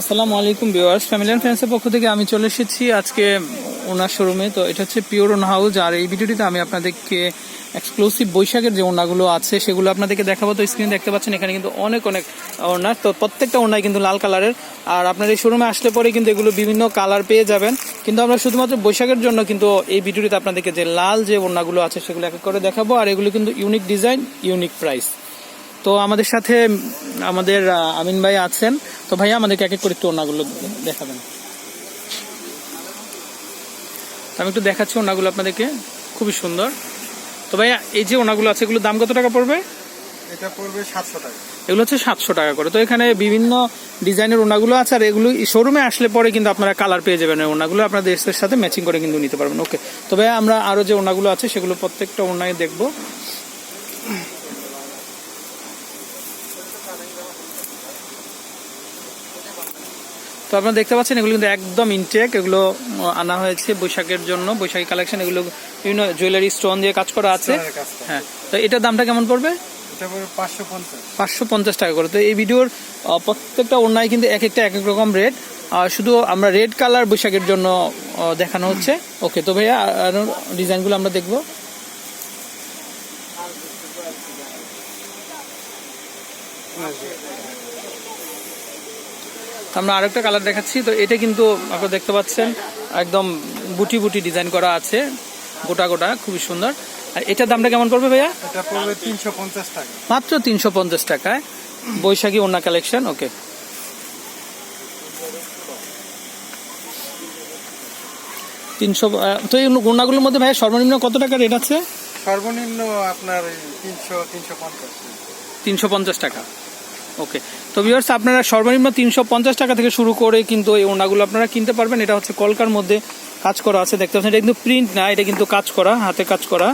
আসসালামু আলাইকুম viewers family and ফ্রেন্ডসের পক্ষ থেকে আমি চলে এসেছি আজকে ওনার শোরুমে তো এটা হচ্ছে পিওর ওন হাউস আর এই ভিডিওটিতে আমি আপনাদেরকে এক্সক্লুসিভ বৈশাখের যে ওনাগুলো আছে, সেগুলো আপনাদেরকে দেখাবো। তো স্ক্রিনে দেখতে পাচ্ছেন, এখানে কিন্তু অনেক অনেক ওনার তো প্রত্যেকটা ওনাই কিন্তু লাল কালারের আর আপনার এই শোরুমে আসলে পরে কিন্তু এগুলো বিভিন্ন কালার পেয়ে যাবেন। কিন্তু আমরা শুধুমাত্র বৈশাখের জন্য কিন্তু এই ভিডিওটিতে আপনাদেরকে যে লাল যে ওনাগুলো আছে, সেগুলো এক এক করে দেখাবো। আর এগুলো কিন্তু ইউনিক ডিজাইন ইউনিক প্রাইস তো আমাদের সাথে আমাদের আমিন ভাই আছেন। তো ভাইয়া আমাদেরকে এক এক করে একটু ওনাগুলো দেখাবেন। আমি একটু দেখাচ্ছি ওনাগুলো আপনাদেরকে খুবই সুন্দর। তো ভাইয়া এই যে ওনাগুলো আছে এগুলোর দাম কত টাকা পড়বে? এটা পড়বে সাতশো টাকা। এগুলো হচ্ছে সাতশো টাকা করে। তো এখানে বিভিন্ন ডিজাইনের ওনাগুলো আছে আর এগুলো শোরুমে আসলে পরে কিন্তু আপনারা কালার পেয়ে যাবেন ওনাগুলো আপনাদের ড্রেসের সাথে ম্যাচিং করে কিন্তু নিতে পারবেন। ওকে তো ভাইয়া আমরা আরও যে ওনাগুলো আছে সেগুলো প্রত্যেকটা ওনায় দেখব। তো আপনারা দেখতে পাচ্ছেন এগুলো কিন্তু একদম ইনটেক এগুলো আনা হয়েছে বৈশাখের জন্য বৈশাখী কালেকশন এগুলো বিভিন্ন জুয়েলারি স্টোন দিয়ে কাজ করা আছে। হ্যাঁ তো এটার দামটা কেমন পড়বে? পাঁচশো পঞ্চাশ। টাকা করে। তো এই ভিডিওর প্রত্যেকটা অন্যায় কিন্তু এক একটা এক এক রকম রেট আর শুধু আমরা রেড কালার বৈশাখের জন্য দেখানো হচ্ছে। ওকে তো ভাইয়া আরও ডিজাইনগুলো আমরা দেখব। আমরা আরেকটা কালার দেখাচ্ছি। তো এটা কিন্তু আপনারা দেখতে পাচ্ছেন একদম বুটি বুটি ডিজাইন করা আছে গোটা গোটা খুবই সুন্দর। আর এটার দামটা কেমন পড়বে ভাইয়া? এটা পড়বে তিনশো পঞ্চাশ টাকা। মাত্র তিনশো পঞ্চাশ টাকায়। বৈশাখী ওনা কালেকশন ওকে তিনশো তো এই মধ্যে ভাই সর্বনিম্ন কত টাকা রেট আছে? সর্বনিম্ন আপনার তিনশো তিনশো পঞ্চাশ। তিনশো পঞ্চাশ টাকা ওকে তো ভিউয়ার্স আপনারা সর্বনিম্ন তিনশো পঞ্চাশ টাকা থেকে শুরু করে কিন্তু এই ওনাগুলো আপনারা কিনতে পারবেন। এটা হচ্ছে কলকার মধ্যে কাজ করা আছে। দেখতে পাচ্ছেন এটা কিন্তু প্রিন্ট না এটা কিন্তু কাজ করা হাতে কাজ করা।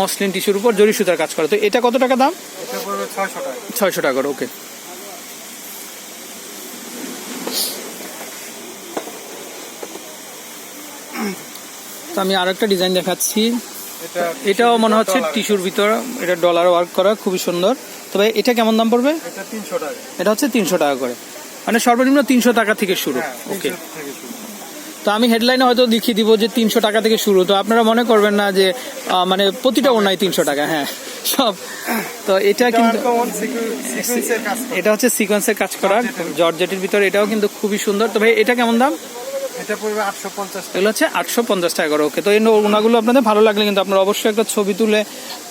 মসলিন টিস্যুর উপর জরি সুতার কাজ করা। তো এটা কত টাকা দাম? ছয়শো টাকা। ওকে তো আমি আর একটা ডিজাইন দেখাচ্ছি। এটাও মনে হচ্ছে। টিস্যুর ভিতর এটা ডলার ওয়ার্ক করা খুবই সুন্দর। তবে এটা কেমন দাম পড়বে? এটা হচ্ছে তিনশো টাকা করে। মানে সর্বনিম্ন তিনশো টাকা থেকে শুরু। হ্যাঁ ওকে শুরু। তো আমি হেডলাইনে হয়তো দেখিয়ে দিব যে তিনশো টাকা থেকে শুরু। তো আপনারা মনে করবেন না যে মানে প্রতিটা ওনাই তিনশো টাকা হ্যাঁ সব। তো এটা কিন্তু। এটা হচ্ছে সিকোয়েন্সের কাজ করা। জর্জেটের ভিতরে এটাও কিন্তু খুবই সুন্দর। তবে এটা কেমন দাম? এটা পড়বে আটশো পঞ্চাশ টাকা। এগুলো হচ্ছে আটশো পঞ্চাশ টাকা করে ওকে তো এই ওনাগুলো আপনাদের ভালো লাগলে কিন্তু আপনারা অবশ্যই একটা ছবি তুলে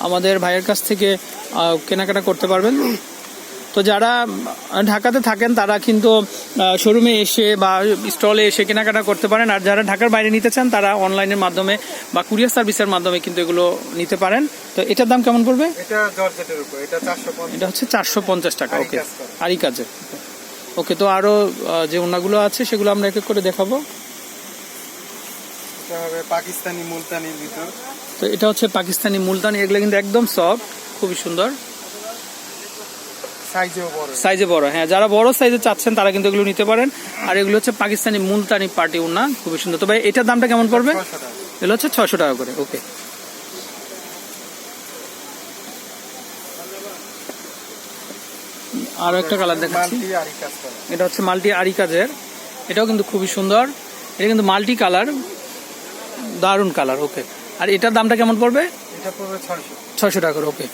আমাদের ভাইয়ের কাছ থেকে কেনাকাটা করতে পারবেন। তো যারা ঢাকাতে থাকেন তারা কিন্তু শোরুমে এসে বা স্টলে এসে কেনাকাটা করতে পারেন। আর যারা ঢাকার বাইরে নিতে চান তারা অনলাইনের মাধ্যমে বা কুরিয়ার সার্ভিসের মাধ্যমে কিন্তু এগুলো নিতে পারেন। তো এটার দাম কেমন পড়বে? এটা জর্জেটের উপর এটা চারশো পঞ্চাশ। এটা হচ্ছে চারশো পঞ্চাশ টাকা ওকে কাজ করা। আরি কাজে ওকে তো আরও যে ওনাগুলো আছে সেগুলো আমরা এক এক করে দেখাবো। এটা পাকিস্তানি মুলতানির ভিতর। তো এটা হচ্ছে পাকিস্তানি মুলতানি এগুলো কিন্তু একদম সফট খুবই সুন্দর। সাইজে বড় হ্যাঁ যারা বড় সাইজে চাচ্ছেন তারা কিন্তু এগুলো নিতে পারেন। আর এগুলো হচ্ছে পাকিস্তানি মুলতানি পার্টি উন্না খুবই সুন্দর। তবে এটার দামটা কেমন পড়বে? এগুলো হচ্ছে ছয়শো টাকা করে ওকে। আরও একটা কালার দেখাচ্ছি। এটা হচ্ছে মাল্টি আরি কাজের। এটাও কিন্তু খুবই সুন্দর। এটা কিন্তু মাল্টি কালার দারুণ কালার ওকে আর এটার দামটা কেমন পড়বে? এটা পড়বে ছয়শো। ছয়শো টাকা করে ওকে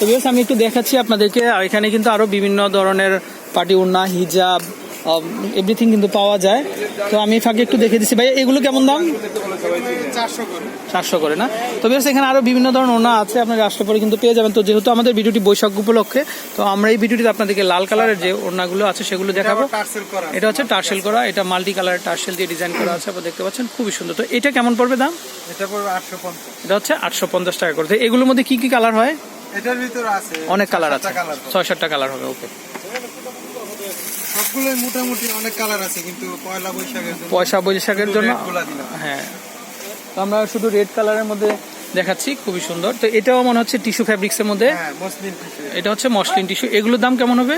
তো আমি একটু দেখাচ্ছি আপনাদেরকে। আর এখানে কিন্তু আরও বিভিন্ন ধরনের পাটি উন্না হিজাব এভরিথিং কিন্তু পাওয়া যায়। তো আমি ফাঁকে একটু দেখে দিচ্ছি। ভাই এগুলো কেমন দাম? চারশো করে। না? তো বেশ এখানে আরও বিভিন্ন ধরনের ওনা আছে। আপনারা আসলে পরে কিন্তু পেয়ে যাবেন। তো যেহেতু আমাদের ভিডিওটি বৈশাখ উপলক্ষে তো আমরা এই ভিডিওটিতে আপনাদেরকে লাল কালারের যে ওনাগুলো আছে সেগুলো দেখাবো। এটা হচ্ছে টার্সেল করা। এটা মাল্টি কালারের টার্সেল দিয়ে ডিজাইন করা আছে। আপনারা দেখতে পাচ্ছেন। খুবই সুন্দর। তো এটা কেমন পড়বে দাম? এটা পড়বে আটশো পঞ্চাশ। এটা হচ্ছে আটশো পঞ্চাশ টাকা করে। তো এগুলোর মধ্যে কি কি কালার হয়? এটার ভিতরে আছে। অনেক কালার আছে। ছয় সাতটা কালার হবে ওকে। সবগুলোই মোটামুটি অনেক কালার আছে কিন্তু পয়লা বৈশাখের জন্য পয়সা বৈশাখের জন্য। হ্যাঁ। তো আমরা শুধু রেড কালারের মধ্যে দেখাচ্ছি খুবই সুন্দর। তো এটাও মনে হচ্ছে টিস্যু ফ্যাব্রিক্সের মধ্যে। হ্যাঁ এটা হচ্ছে মসলিন টিস্যু এগুলোর দাম কেমন হবে?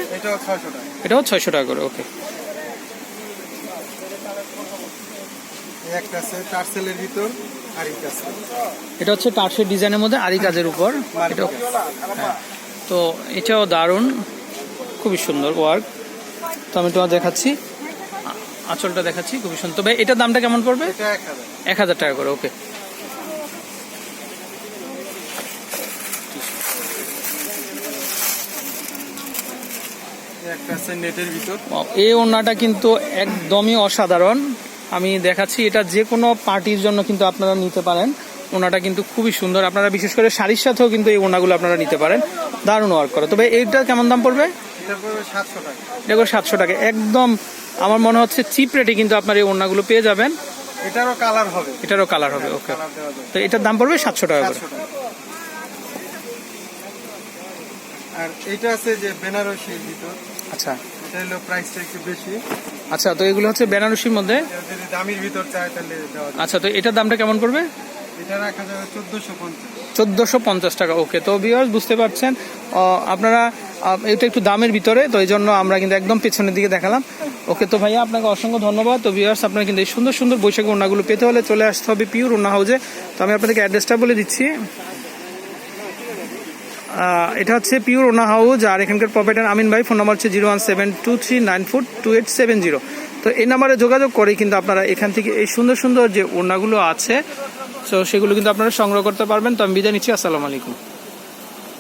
এটাও ছয়শো টাকা। করে ওকে এটা হচ্ছে টার্সের ডিজাইনের মধ্যে আরি কাজের উপর। এটা হ্যাঁ। তো এটাও দারুণ খুবই সুন্দর ওয়ার্ক তো আমি তোমার দেখাচ্ছি। আঁচলটা দেখাচ্ছি খুবই সুন্দর। তবে এটার দামটা কেমন পড়বে? এক হাজার। টাকা করে ওকে। এই ওড়নাটা কিন্তু একদমই অসাধারণ। আমি দেখাচ্ছি এটা যে কোনো পার্টির জন্য কিন্তু আপনারা নিতে পারেন। ওনাটা কিন্তু খুবই সুন্দর। আপনারা বিশেষ করে শাড়ির সাথেও কিন্তু এই ওনাগুলো আপনারা নিতে পারেন। দারুণ ওয়ার্ক করে। তবে এইটা কেমন দাম পড়বে? এটা সাতশো টাকা। করে সাতশো টাকা। একদম আমার মনে হচ্ছে চিপ রেটে কিন্তু আপনার এই ওড়নাগুলো পেয়ে যাবেন। এটারও কালার হবে। এটারও কালার হবে ওকে তো এটার দাম পড়বে সাতশো টাকা করে। আর এইটা আছে যে বেনারসির ভিতর। আচ্ছা। এটা হলো প্রাইসটা একটু বেশি। আচ্ছা তো এগুলো হচ্ছে বেনারসির মধ্যে। এটা যদি দামির ভিতর তাহলে আচ্ছা তো এটার দামটা কেমন পড়বে? এটা পঞ্চাশ। টাকা ওকে তো বিয়ার্স বুঝতে পারছেন আপনারা এটা একটু দামের ভিতরে, তো এই জন্য আমরা কিন্তু একদম পেছনের দিকে দেখালাম। ওকে তো ভাইয়া, আপনাকে অসংখ্য ধন্যবাদ। তো বিয়ার্স আপনারা কিন্তু এই সুন্দর সুন্দর বৈশাখী ওনাগুলো পেতে হলে চলে আসতে হবে পিওর ওনা হাউজে তো আমি আপনাদেরকে অ্যাড্রেসটা বলে দিচ্ছি। এটা হচ্ছে পিওর ওনা হাউজ আর এখানকার প্রপার্টার আমিন ভাই ফোন নাম্বার হচ্ছে zero one seven two three nine four two eight seven zero তো এই নাম্বারে যোগাযোগ করে কিন্তু আপনারা এখান থেকে এই সুন্দর সুন্দর যে ওড়নাগুলো আছে তো সেগুলো কিন্তু আপনারা সংগ্রহ করতে পারবেন। তো আমি বিদায় নিচ্ছি। আসসালামু আলাইকুম।